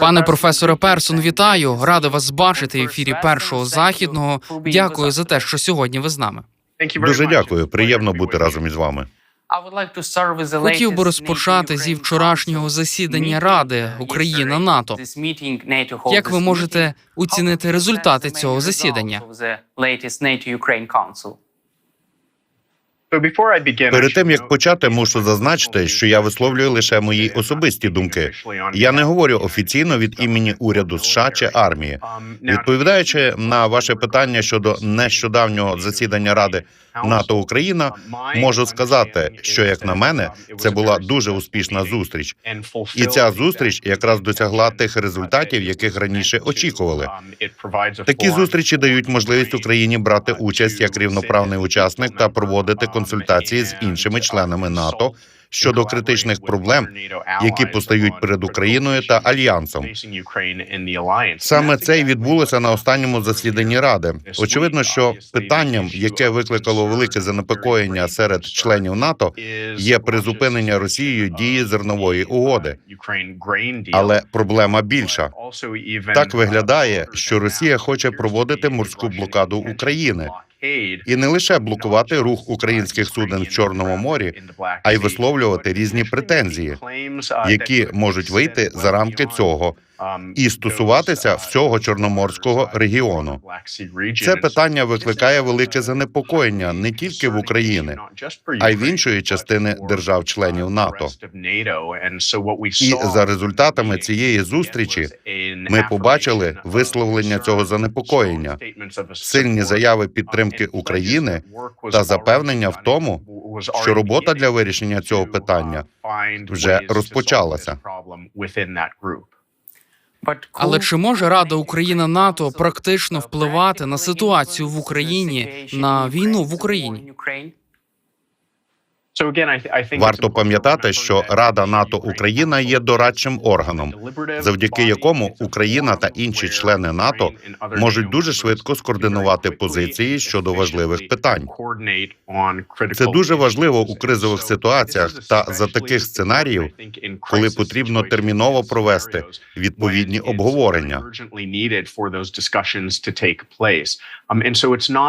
Пане професоре Персон, вітаю! Радий вас бачити в ефірі першого західного. Дякую за те, що сьогодні ви з нами. Дуже дякую. Приємно бути разом із вами. Хотів би розпочати зі вчорашнього засідання Ради Україна НАТО. Як ви можете оцінити результати цього засідання? Перед тим як почати, мушу зазначити, що я висловлюю лише мої особисті думки. Я не говорю офіційно від імені уряду США чи армії. Відповідаючи на ваше питання щодо нещодавнього засідання Ради НАТО Україна, можу сказати, що як на мене, це була дуже успішна зустріч. І ця зустріч якраз досягла тих результатів, яких раніше очікували. Такі зустрічі дають можливість Україні брати участь як рівноправний учасник та проводити консультації з іншими членами НАТО щодо критичних проблем, які постають перед Україною та альянсом. Саме це й відбулося на останньому засіданні ради. Очевидно, що питанням, яке викликало велике занепокоєння серед членів НАТО, є призупинення Росією дії зернової угоди. Але проблема більша. Так виглядає, що Росія хоче проводити морську блокаду України і не лише блокувати рух українських суден в Чорному морі, а й висловлювати різні претензії, які можуть вийти за рамки цього і стосуватися всього чорноморського регіону. Це питання викликає велике занепокоєння не тільки в Україні, а й в іншої частини держав-членів НАТО. І за результатами цієї зустрічі ми побачили висловлення цього занепокоєння, сильні заяви підтримки України та запевнення в тому, що робота для вирішення цього питання вже розпочалася. Але чи може Рада Україна НАТО практично впливати на ситуацію в Україні на війну в Україні? Варто пам'ятати, що Рада НАТО Україна є дорадчим органом, завдяки якому Україна та інші члени НАТО можуть дуже швидко скоординувати позиції щодо важливих питань. Це дуже важливо у кризових ситуаціях та за таких сценаріїв, коли потрібно терміново провести відповідні обговорення.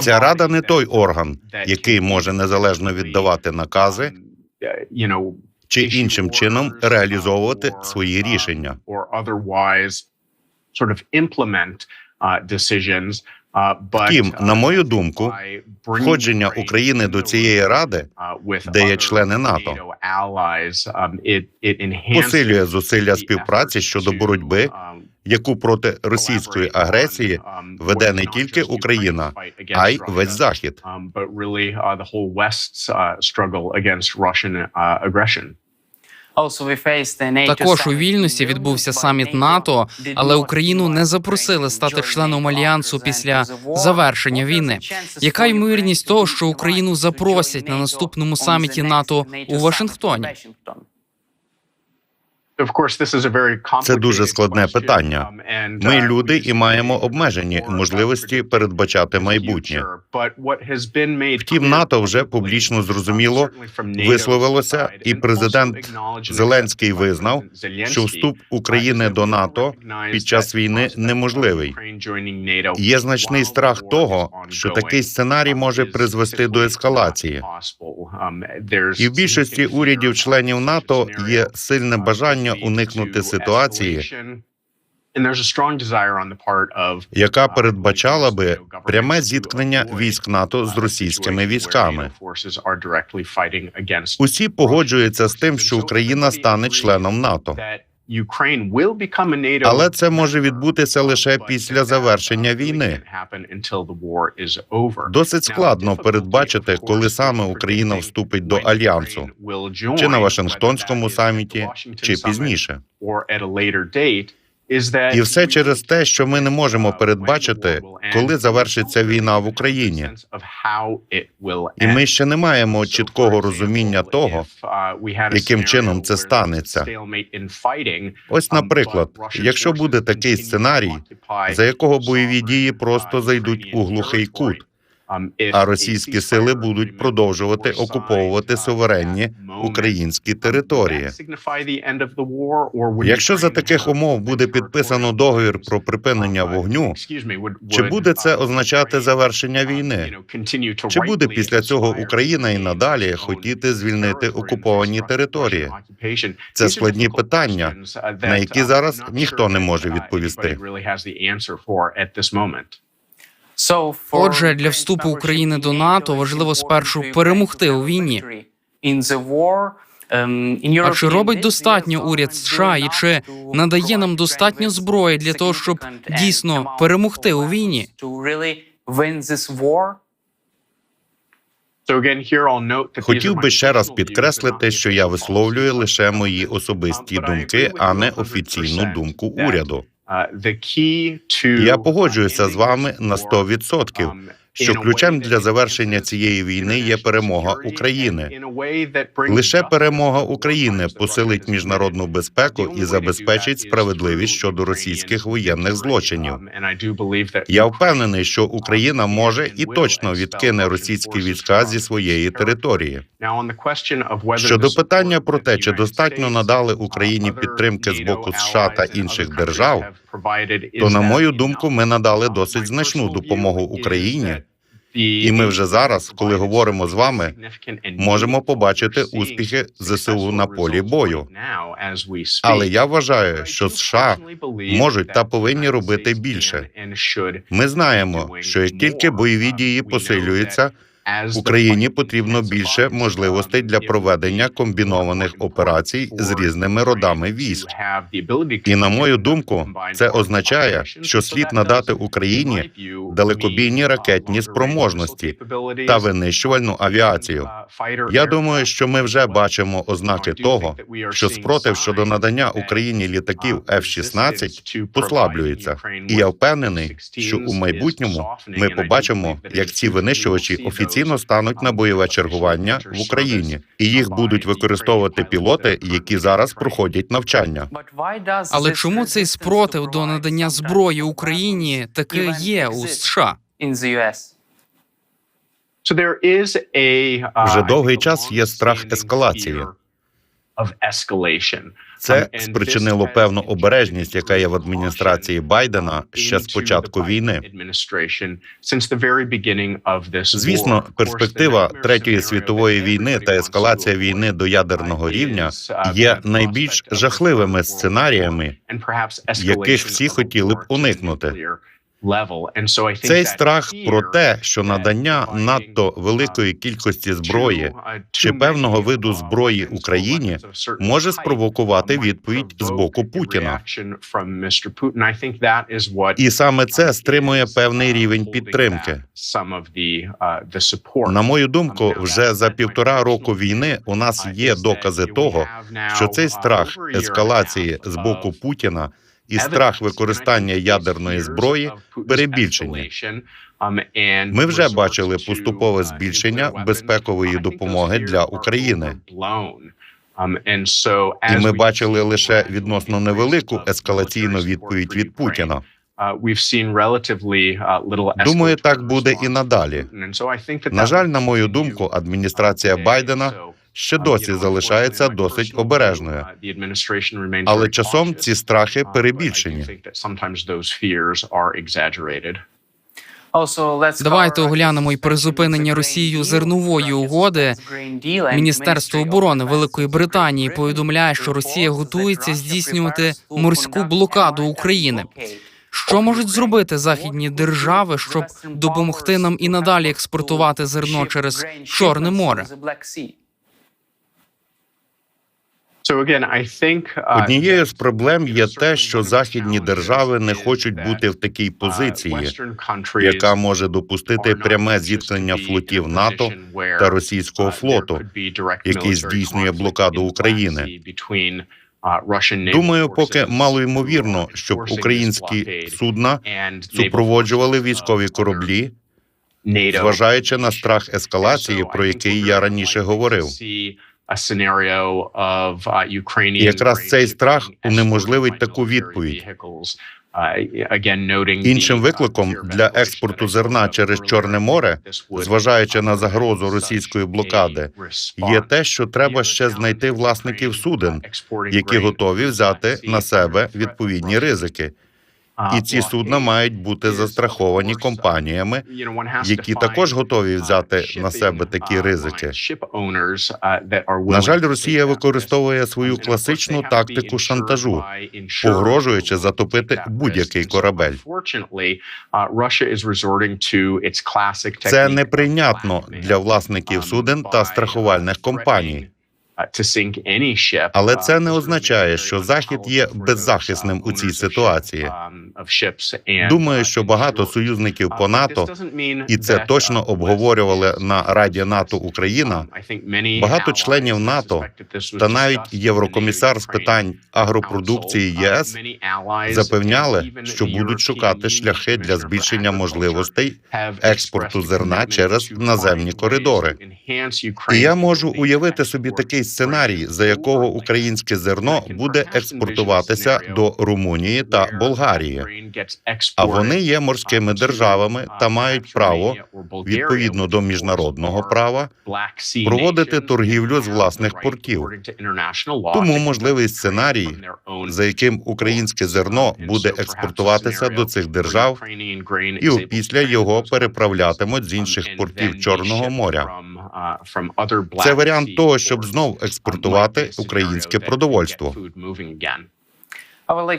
Ця рада не той орган, який може незалежно віддавати накази чи іншим чином реалізовувати свої рішення. Втім, на мою думку, входження України до цієї ради, де є члени НАТО, посилює зусилля співпраці щодо боротьби, яку проти російської агресії веде не тільки Україна, а й весь захід. Також у Вільнюсі відбувся саміт НАТО, але Україну не запросили стати членом альянсу після завершення війни. Яка ймовірність того, що Україну запросять на наступному саміті НАТО у Вашингтоні? Це дуже складне питання. Ми люди і маємо обмежені можливості передбачати майбутнє. Втім, НАТО вже публічно зрозуміло висловилося, і президент Зеленський визнав, що вступ України до НАТО під час війни неможливий. Є значний страх того, що такий сценарій може призвести до ескалації. І в більшості урядів-членів НАТО є сильне бажання уникнути ситуації, яка передбачала би пряме зіткнення військ НАТО з російськими військами. Усі погоджуються з тим, що Україна стане членом НАТО. Але це може відбутися лише після завершення війни. Досить складно передбачити, коли саме Україна вступить до альянсу, чи на Вашингтонському саміті, чи пізніше. І все через те, що ми не можемо передбачити, коли завершиться війна в Україні. І ми ще не маємо чіткого розуміння того, яким чином це станеться. Ось, наприклад, якщо буде такий сценарій, за якого бойові дії просто зайдуть у глухий кут, а російські сили будуть продовжувати окуповувати суверенні українські території. Якщо за таких умов буде підписано договір про припинення вогню, чи буде це означати завершення війни? Чи буде після цього Україна і надалі хотіти звільнити окуповані території? Це складні питання, на які зараз ніхто не може відповісти. Отже, для вступу України до НАТО важливо спершу перемогти у війні. А чи робить достатньо уряд США і чи надає нам достатньо зброї для того, щоб дійсно перемогти у війні? Хотів би ще раз підкреслити, що я висловлюю лише мої особисті думки, а не офіційну думку уряду. Я погоджуюся з вами на 100%, що ключем для завершення цієї війни є перемога України. Лише перемога України посилить міжнародну безпеку і забезпечить справедливість щодо російських воєнних злочинів. Я впевнений, що Україна може і точно відкине російські війська зі своєї території. Щодо питання про те, чи достатньо надали Україні підтримки з боку США та інших держав, то на мою думку, ми надали досить значну допомогу Україні. І ми вже зараз, коли говоримо з вами, можемо побачити успіхи ЗСУ на полі бою. Але я вважаю, що США можуть та повинні робити більше. Ми знаємо, що як тільки бойові дії посилюються, Україні потрібно більше можливостей для проведення комбінованих операцій з різними родами військ. І на мою думку, це означає, що слід надати Україні далекобійні ракетні спроможності та винищувальну авіацію. Я думаю, що ми вже бачимо ознаки того, що спротив щодо надання Україні літаків F-16 послаблюється. І я впевнений, що у майбутньому ми побачимо, як ці винищувачі офіційно стануть на бойове чергування в Україні, і їх будуть використовувати пілоти, які зараз проходять навчання. Але чому цей спротив до надання зброї Україні таки є у США? Вже довгий час є страх ескалації. Це спричинило певну обережність, яка є в адміністрації Байдена ще з початку війни. Звісно, перспектива третьої світової війни та ескалація війни до ядерного рівня є найбільш жахливими сценаріями, яких всі хотіли б уникнути. Цей страх про те, що надання надто великої кількості зброї чи певного виду зброї Україні може спровокувати відповідь з боку Путіна. І саме це стримує певний рівень підтримки. На мою думку, вже за півтора року війни у нас є докази того, що цей страх ескалації з боку Путіна і страх використання ядерної зброї перебільшені. Ми вже бачили поступове збільшення безпекової допомоги для України. І ми бачили лише відносно невелику ескалаційну відповідь від Путіна. Думаю, так буде і надалі. На жаль, на мою думку, адміністрація Байдена ще досі залишається досить обережною. Але часом ці страхи перебільшені. Давайте оглянемо і призупинення Росією зернової угоди. Міністерство оборони Великої Британії повідомляє, що Росія готується здійснювати морську блокаду України. Що можуть зробити західні держави, щоб допомогти нам і надалі експортувати зерно через Чорне море? Однією з проблем є те, що західні держави не хочуть бути в такій позиції, яка може допустити пряме зіткнення флотів НАТО та російського флоту, який здійснює блокаду України. Думаю, поки мало ймовірно, щоб українські судна супроводжували військові кораблі, зважаючи на страх ескалації, про який я раніше говорив. І якраз цей страх унеможливить таку відповідь. Іншим викликом для експорту зерна через Чорне море, зважаючи на загрозу російської блокади, є те, що треба ще знайти власників суден, які готові взяти на себе відповідні ризики. І ці судна мають бути застраховані компаніями, які також готові взяти на себе такі ризики. На жаль, Росія використовує свою класичну тактику шантажу, погрожуючи затопити будь-який корабель. Це неприйнятно для власників суден та страхувальних компаній. Але це не означає, що Захід є беззахисним у цій ситуації. Думаю, що багато союзників по НАТО, і це точно обговорювали на Раді НАТО Україна. Багато членів НАТО Та навіть єврокомісар з питань агропродукції ЄС запевняли, що будуть шукати шляхи для збільшення можливостей експорту зерна через наземні коридори. І я можу уявити собі такий сценарій, за якого українське зерно буде експортуватися до Румунії та Болгарії. А вони є морськими державами та мають право відповідно до міжнародного права проводити торгівлю з власних портів. Тому можливий сценарій, за яким українське зерно буде експортуватися до цих держав, і опісля його переправлятимуть з інших портів Чорного моря. Це варіант того, щоб знов експортувати українське продовольство.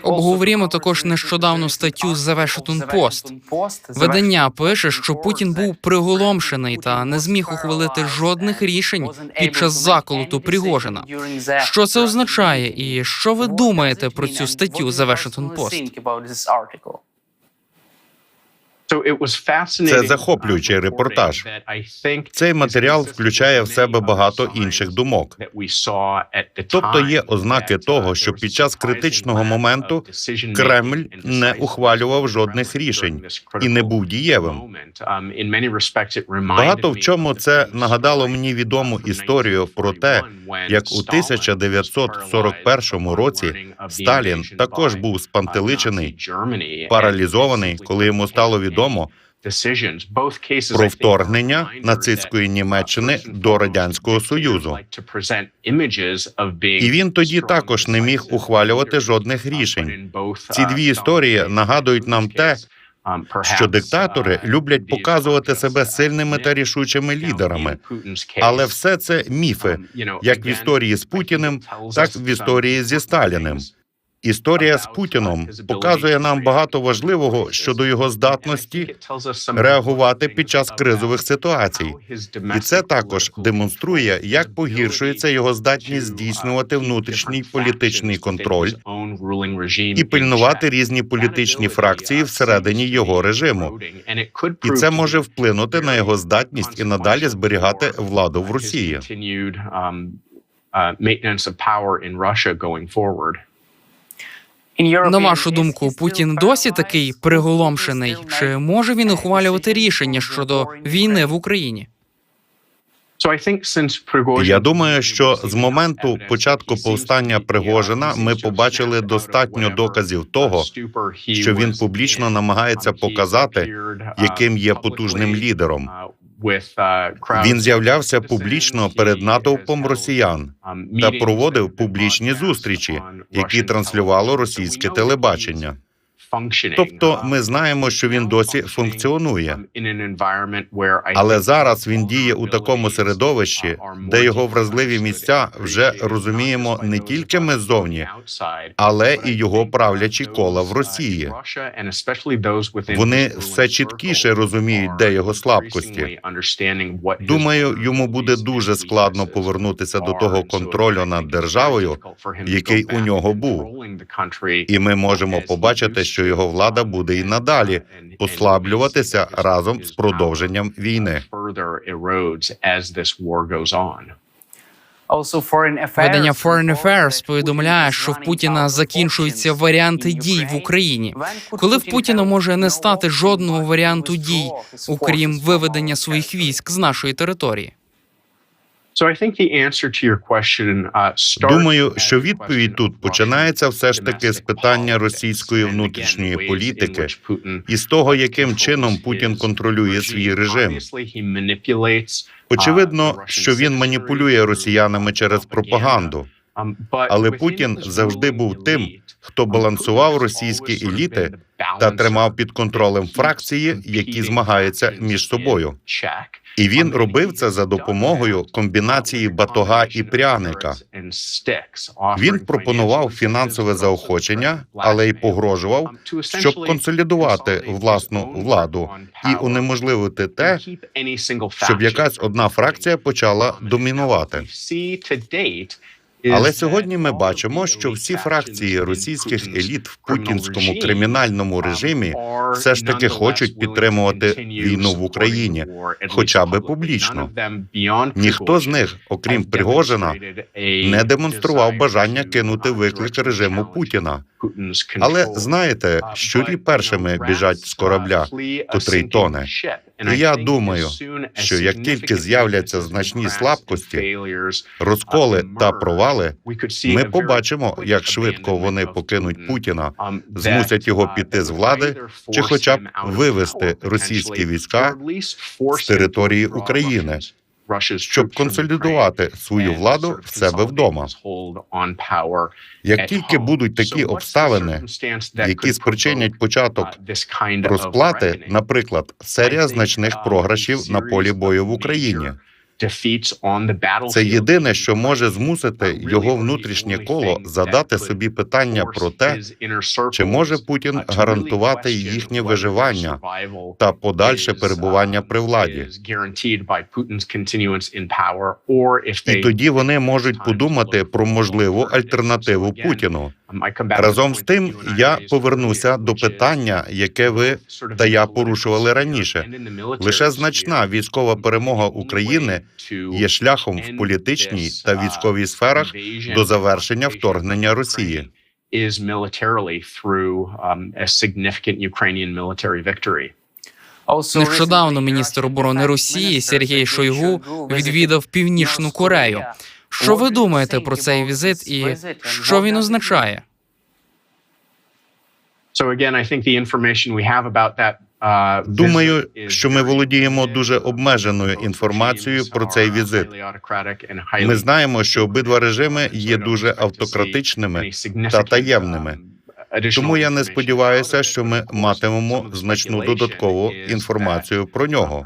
Обговорімо також нещодавну статтю з The Washington Post. Видання пише, що Путін був приголомшений та не зміг ухвалити жодних рішень під час заколоту Пригожина. Що це означає, і що ви думаєте про цю статтю The Washington Post? Це захоплюючий репортаж. Цей матеріал включає в себе багато інших думок. Тобто є ознаки того, що під час критичного моменту Кремль не ухвалював жодних рішень і не був дієвим. Багато в чому це нагадало мені відому історію про те, як у 1941 році Сталін також був спантеличений, паралізований, коли йому стало відомо про вторгнення нацистської Німеччини до радянського союзу. І він тоді також не міг ухвалювати жодних рішень. Ці дві історії нагадують нам те, що диктатори люблять показувати себе сильними та рішучими лідерами, але все це міфи, як в історії з Путіним, так і в історії зі Сталіним. Історія з Путіном показує нам багато важливого щодо його здатності реагувати під час кризових ситуацій. І це також демонструє, як погіршується його здатність здійснювати внутрішній політичний контроль і пильнувати різні політичні фракції всередині його режиму. І це може вплинути на його здатність і надалі зберігати владу в Росії. На вашу думку, Путін досі такий приголомшений? Чи може він ухвалювати рішення щодо війни в Україні? Я думаю, що з моменту початку повстання Пригожина ми побачили достатньо доказів того, що він публічно намагається показати, яким є потужним лідером. Він з'являвся публічно перед натовпом росіян та проводив публічні зустрічі, які транслювало російське телебачення. Тобто, ми знаємо, що він досі функціонує. Але зараз він діє у такому середовищі, де його вразливі місця вже розуміємо не тільки ми ззовні, але і його правлячі кола в Росії. Вони все чіткіше розуміють, де його слабкості. Думаю, йому буде дуже складно повернутися до того контролю над державою, який у нього був. І ми можемо побачити, що його влада буде і надалі послаблюватися разом з продовженням війни. Видання Foreign Affairs повідомляє, що в Путіна закінчуються варіанти дій в Україні. Коли в Путіна може не стати жодного варіанту дій, окрім виведення своїх військ з нашої території. Думаю, що відповідь тут починається все ж таки з питання російської внутрішньої політики і з того, яким чином Путін контролює свій режим. Очевидно, що він маніпулює росіянами через пропаганду. Але Путін завжди був тим, хто балансував російські еліти та тримав під контролем фракції, які змагаються між собою. І він робив це за допомогою комбінації батога і пряника. Він пропонував фінансове заохочення, але й погрожував, щоб консолідувати власну владу і унеможливити те, щоб якась одна фракція почала домінувати. Але сьогодні ми бачимо, що всі фракції російських еліт в путінському кримінальному режимі все ж таки хочуть підтримувати війну в Україні, хоча би публічно. Ніхто з них, окрім Пригожина, не демонстрував бажання кинути виклик режиму Путіна. Але знаєте, щурі першими біжать з корабля, котрий тоне. І я думаю, що як тільки з'являться значні слабкості, розколи та провали, ми побачимо, як швидко вони покинуть Путіна, змусять його піти з влади, чи хоча б вивести російські війська з території України, щоб консолідувати свою владу в себе вдома. Як тільки будуть такі обставини, які спричинять початок розплати, наприклад, серія значних програшів на полі бою в Україні. Це єдине, що може змусити його внутрішнє коло задати собі питання про те, чи може Путін гарантувати їхнє виживання та подальше перебування при владі. І тоді вони можуть подумати про можливу альтернативу Путіну. Разом з тим, я повернуся до питання, яке ви та я порушували раніше. Лише значна військова перемога України є шляхом в політичній та військовій сферах до завершення вторгнення Росії. um. Нещодавно міністр оборони Росії Сергій Шойгу відвідав Північну Корею. Що ви думаєте про цей візит і що він означає? Uh, Думаю, що ми володіємо дуже обмеженою інформацією про цей візит. Ми знаємо, що обидва режими є дуже автократичними та таємними. Тому я не сподіваюся, що ми матимемо значну додаткову інформацію про нього.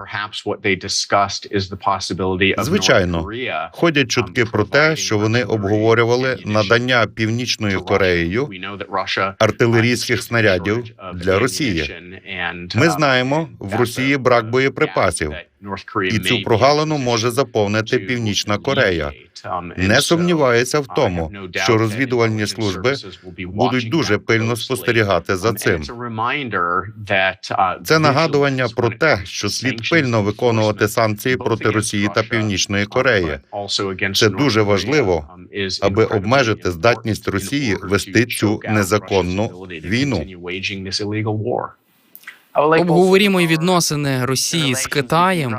Звичайно. Ходять чутки про те, що вони обговорювали надання північною Кореєю артилерійських снарядів для Росії. Ми знаємо, в Росії брак боєприпасів, і цю прогалину може заповнити Північна Корея. Не сумніваюся в тому, що розвідувальні служби будуть дуже пильно спостерігати за цим. Це нагадування про те, що слід пильно виконувати санкції проти Росії та Північної Кореї. Це дуже важливо, аби обмежити здатність Росії вести цю незаконну війну. Обговорімо й відносини Росії з Китаєм.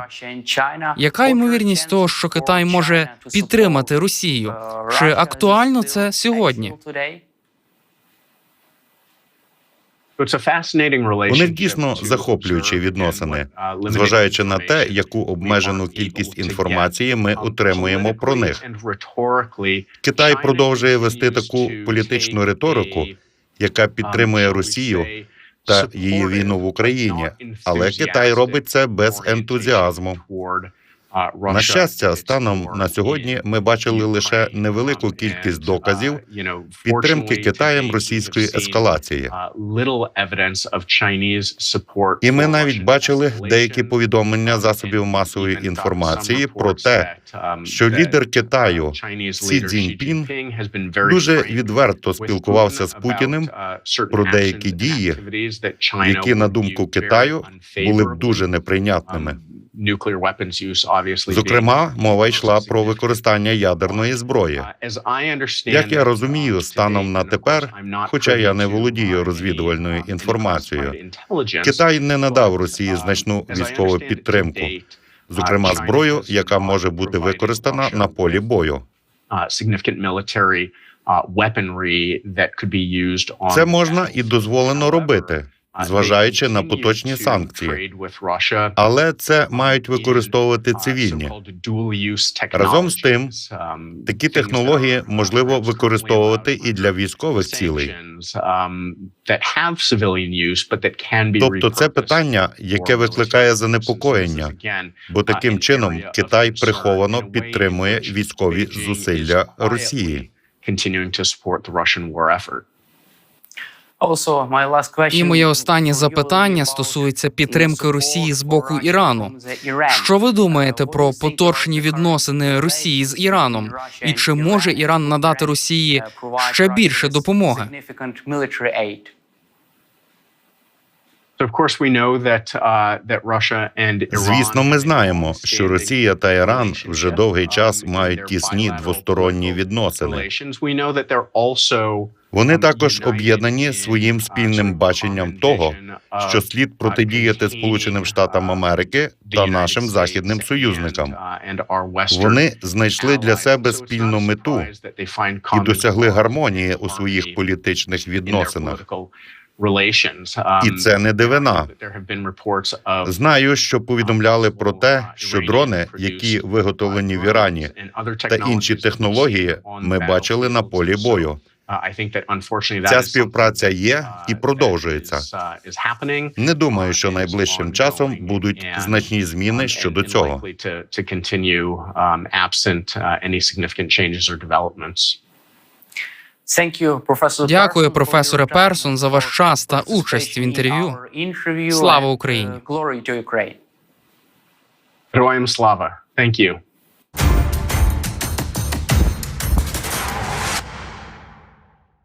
Яка ймовірність того, що Китай може підтримати Росію? Чи актуально це сьогодні? У У них дійсно захоплюючі відносини, зважаючи на те, яку обмежену кількість інформації ми отримуємо про них. Китай продовжує вести таку політичну риторику, яка підтримує Росію та її війну в Україні, але Китай робить це без ентузіазму. На щастя, станом на сьогодні ми бачили лише невелику кількість доказів підтримки Китаєм російської ескалації. І ми навіть бачили деякі повідомлення засобів масової інформації про те, що лідер Китаю Сі Цзіньпін дуже відверто спілкувався з Путіним про деякі дії, які, на думку Китаю, були б дуже неприйнятними. Зокрема, мова йшла про використання ядерної зброї. Як я розумію, станом на тепер, хоча я не володію розвідувальною інформацією, Китай не надав Росії значну військову підтримку. зокрема зброю, яка може бути використана на полі бою. uh, uh, Це можна і дозволено робити, Uh, зважаючи на поточні санкції. Але це мають використовувати uh, цивільні. Разом з тим, um, Такі технології uh, можливо використовувати і для військових цілей. um, Тобто, це питання, яке викликає занепокоєння, бо таким чином Китай приховано підтримує військові зусилля Росії. continuing to support the Russian war effort. І моє останнє запитання стосується підтримки Росії з боку Ірану. Що ви думаєте про поточні відносини Росії з Іраном? І чи може Іран надати Росії ще більше допомоги? Uh, Звісно, ми знаємо, що Росія та Іран вже довгий час мають тісні двосторонні відносини. Вони також об'єднані своїм спільним баченням того, що слід протидіяти Сполученим Штатам Америки та нашим західним союзникам. Вони знайшли для себе спільну мету і досягли гармонії у своїх політичних відносинах. І це не дивина. Знаю, що повідомляли про те, що дрони, які виготовлені в Ірані, та інші технології ми бачили на полі бою. Ця співпраця є і продовжується. Не думаю, що найближчим часом будуть значні зміни щодо цього. Дякую, професоре Персон, за ваш час та участь в інтерв'ю. Слава Україні! Героям слава. Thank you.